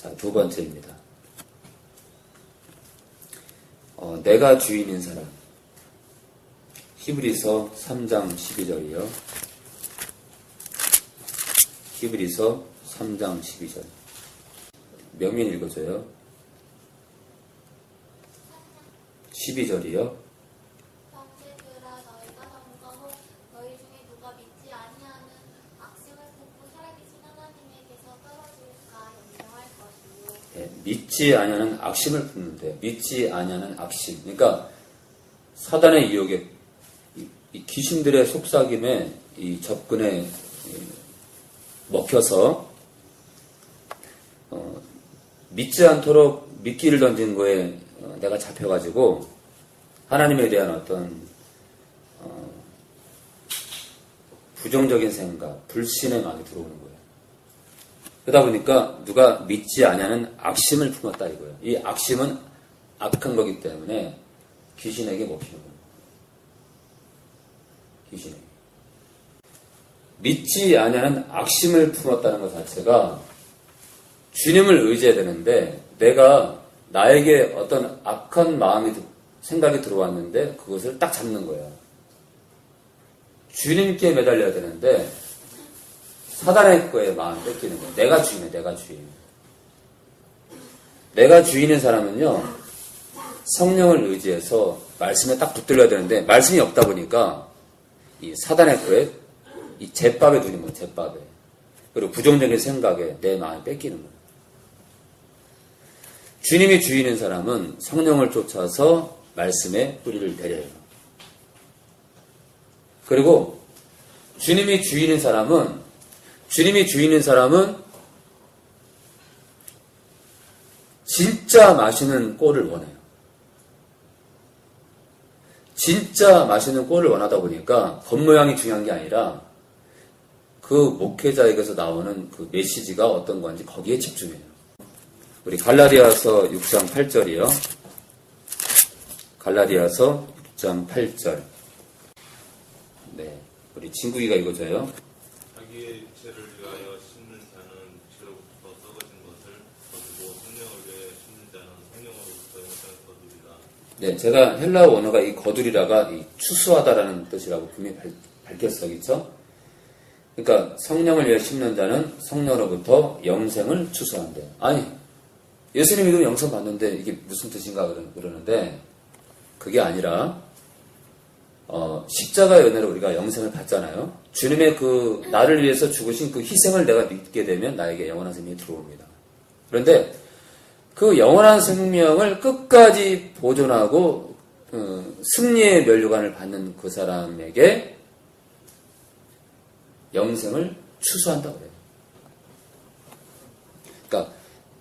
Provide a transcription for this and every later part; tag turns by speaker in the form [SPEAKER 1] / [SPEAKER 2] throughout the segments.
[SPEAKER 1] 자, 두 번째입니다. 어, 내가 주인인 사람. 히브리서 3장 12절이요. 히브리서 3장 12절. 명민 읽어줘요. 12절이요.
[SPEAKER 2] 형제들아 너희가 삼가 혹 너희 중에 누가 믿지 아니하는 악심을 품고 살아계신 하나님에게서 떨어질까 염려할 것이요
[SPEAKER 1] 예, 믿지 아니하는 악심을 품는데 믿지 아니하는 악심. 그러니까 사단의 유혹에 귀신들의 속삭임에 이 접근에 이, 먹혀서 어, 믿지 않도록 미끼를 던진 거에 어, 내가 잡혀가지고 하나님에 대한 어떤 어, 부정적인 생각, 불신의 마음이 들어오는 거예요. 그러다 보니까 누가 믿지 아니하는 악심을 품었다 이거예요. 이 악심은 악한 거기 때문에 귀신에게 먹히는 거예요. 귀신에게. 믿지 아니하는 악심을 품었다는 것 자체가 주님을 의지해야 되는데 내가 나에게 어떤 악한 마음이 들- 생각이 들어왔는데 그것을 딱 잡는 거예요. 주님께 매달려야 되는데 사단의 거에 마음 뺏기는 거예요. 내가 주인이야, 내가 주인. 내가 주인인 사람은요, 성령을 의지해서 말씀에 딱 붙들려야 되는데, 말씀이 없다 보니까, 이 사단의 거에, 이 제밥에 누리는 거예요, 제밥에. 그리고 부정적인 생각에 내 마음이 뺏기는 거예요. 주님이 주인인 사람은 성령을 쫓아서 말씀에 뿌리를 내려요. 그리고 주님이 주인인 사람은 주님이 주인인 사람은 진짜 맛있는 꼴을 원해요. 진짜 맛있는 꼴을 원하다 보니까 겉모양이 중요한 게 아니라 그 목회자에게서 나오는 그 메시지가 어떤 건지 거기에 집중해요. 우리 갈라디아서 6장 8절이요. 갈라디아서 6장 8절. 네. 우리 친구이가 읽어줘요.
[SPEAKER 3] 자기의 육체를 위하여 심는 자는 육체로부터 썩어진 것을 거두고 성령을 위하여 심는 자는 성령으로부터 영생을 거두리라.
[SPEAKER 1] 네, 제가 헬라어 원어가 이 거두리라가 이 추수하다라는 뜻이라고 분명히 밝, 밝혔어, 그쵸? 그러니까 성령을 위해 심는 자는 성령으로부터 영생을 추수한대. 아니, 예수님 이름 영생 받는데 이게 무슨 뜻인가 그러- 그러는데 그게 아니라 어, 십자가의 은혜로 우리가 영생을 받잖아요. 주님의 그 나를 위해서 죽으신 그 희생을 내가 믿게 되면 나에게 영원한 생명이 들어옵니다. 그런데 그 영원한 생명을 끝까지 보존하고 어, 승리의 면류관을 받는 그 사람에게 영생을 추수한다고 그래요. 그러니까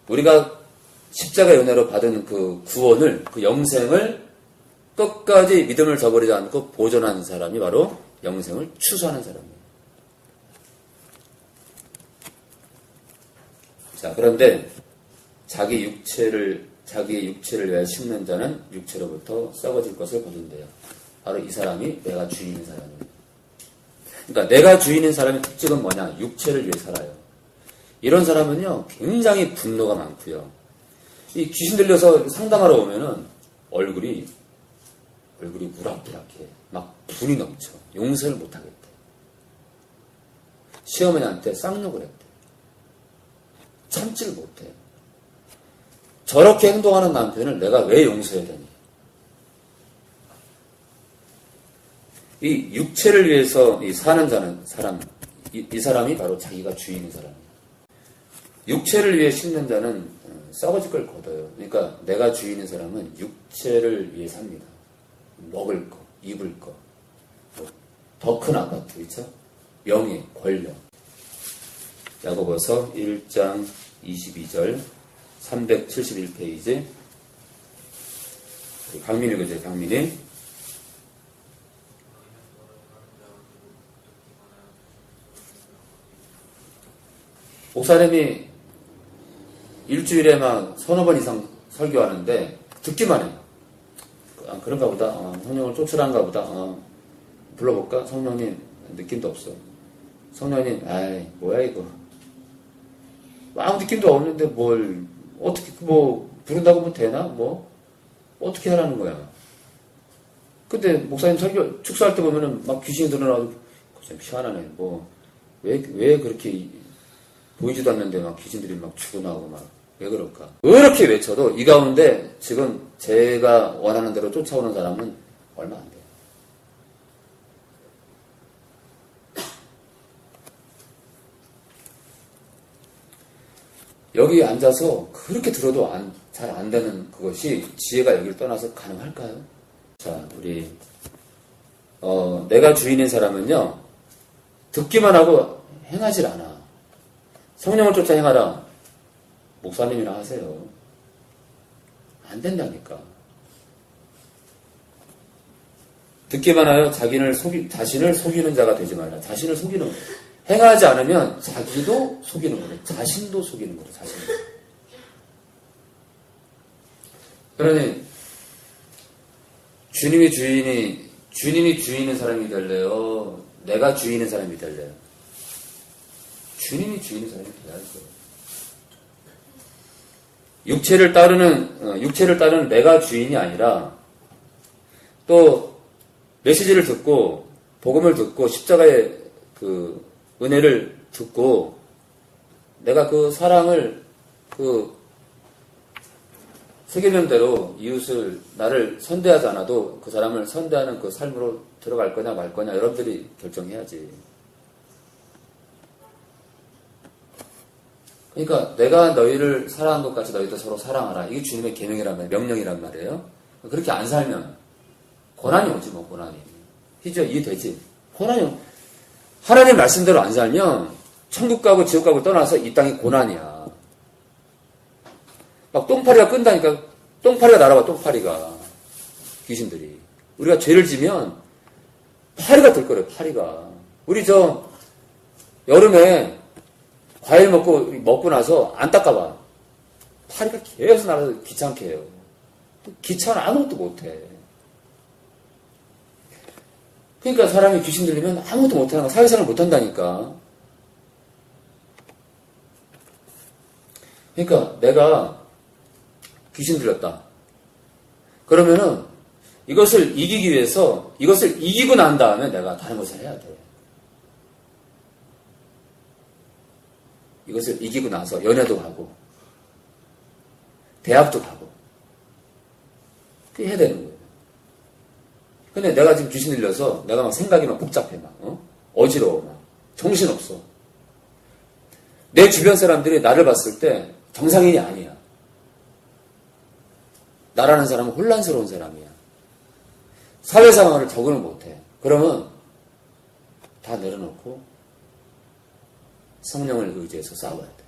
[SPEAKER 1] 우리가 십자가의 은혜로 받은 그 구원을 그 영생을 끝까지 믿음을 저버리지 않고 보존하는 사람이 바로 영생을 추수하는 사람이에요. 자, 그런데 자기 육체를 자기의 육체를 위하여 심는 자는 육체로부터 썩어질 것을 거둔대요. 바로 이 사람이 내가 주인인 사람이에요. 그러니까 내가 주인인 사람의 특징은 뭐냐? 육체를 위해 살아요. 이런 사람은요, 굉장히 분노가 많고요. 이 귀신 들려서 상담하러 오면은 얼굴이 얼굴이 무락무락해. 막 분이 넘쳐. 용서를 못 하겠대. 시어머니한테 쌍욕을 했대. 참지를 못해. 저렇게 행동하는 남편을 내가 왜 용서해야 되니? 이 육체를 위해서 이 사는 자는 사람, 이, 이 사람이 바로 자기가 주인인 사람이에요. 육체를 위해 심는 자는 어, 썩어질 걸 거둬요. 그러니까 내가 주인인 사람은 육체를 위해 삽니다. 먹을 거, 입을 거, 뭐더큰 아파트, 그렇죠? 명예, 권력. 야고보서 1장 22절 371페이지 강민이 그죠 강민이 목사님이 일주일에 막 서너 번 이상 설교하는데 듣기만 해. 아, 그런가 보다. 어, 성령을 쫓으란가 보다. 어, 불러볼까? 성령님 느낌도 없어. 성령님, 아이 뭐야 이거. 아무 느낌도 없는데 뭘 어떻게 뭐 부른다고 하면 되나 뭐 어떻게 하라는 거야 근데 목사님 설교 축사할 때 보면은 막 귀신이 드러나고 좀 희한하네 뭐 왜 왜 그렇게 이- 보이지도 않는데 막 귀신들이 막 죽어나오고 막 왜 그럴까 그렇게 외쳐도 이 가운데 지금 제가 원하는 대로 쫓아오는 사람은 얼마 안 돼요 여기 앉아서 그렇게 들어도 잘안 되는 그것이 지혜가 여기를 떠나서 가능할까요? 자, 우리 어, 내가 주인인 사람은요 듣기만 하고 행하질 않아. 성령을 쫓아 행하라. 목사님이나 하세요. 안 된다니까. 듣기만 하여 자기를 속이, 자신을 속이는 자가 되지 말라. 자신을 속이는 거예요. 행하지 않으면 자기도 속이는 거예요. 자신도 속이는 거예요. 자신도. 그러니 주님이 주인이 주님이 주인인 사람이 될래요? 내가 주인인 사람이 될래요? 주님이 주인인 사람이 돼야죠. 육체를 따르는 어, 육체를 따르는 내가 주인이 아니라 또 메시지를 듣고 복음을 듣고 십자가의 그 은혜를 듣고 내가 그 사랑을 그 세계면대로 이웃을 나를 선대하지 않아도 그 사람을 선대하는 그 삶으로 들어갈 거냐 말 거냐 여러분들이 결정해야지. 그러니까 내가 너희를 사랑한 것 같이 너희도 서로 사랑하라. 이게 주님의 계명이란 말이에요. 명령이란 말이에요. 그렇게 안 살면 고난이 오지 뭐 고난이. 희죠 이해되지? 고난이 오- 하나님 말씀대로 안 살면 천국 가고 지옥 가고 떠나서 이 땅이 고난이야. 막 똥파리가 끈다니까 똥파리가 날아와 똥파리가 귀신들이 우리가 죄를 지면 파리가 들 거래요 파리가 우리 저 여름에 과일 먹고 먹고 나서 안 닦아봐 파리가 계속 날아서 귀찮게 해요 귀찮아 아무것도 못해 그러니까 사람이 귀신 들리면 아무것도 못하는 거 사회생활 못한다니까 그러니까 내가 귀신 들렸다. 그러면은 이것을 이기기 위해서 이것을 이기고 난 다음에 내가 다른 것을 해야 돼. 이것을 이기고 나서 연애도 가고 대학도 가고 그게 해야 되는 거예요. 근데 내가 지금 귀신 들려서 내가 막 생각이 막 복잡해 막 어? 어지러워 막 정신없어. 내 주변 사람들이 나를 봤을 때 정상인이 아니야. 나라는 사람은 혼란스러운 사람이야. 사회 상황을 적응을 못해. 그러면 다 내려놓고 성령을 의지해서 싸워야 돼.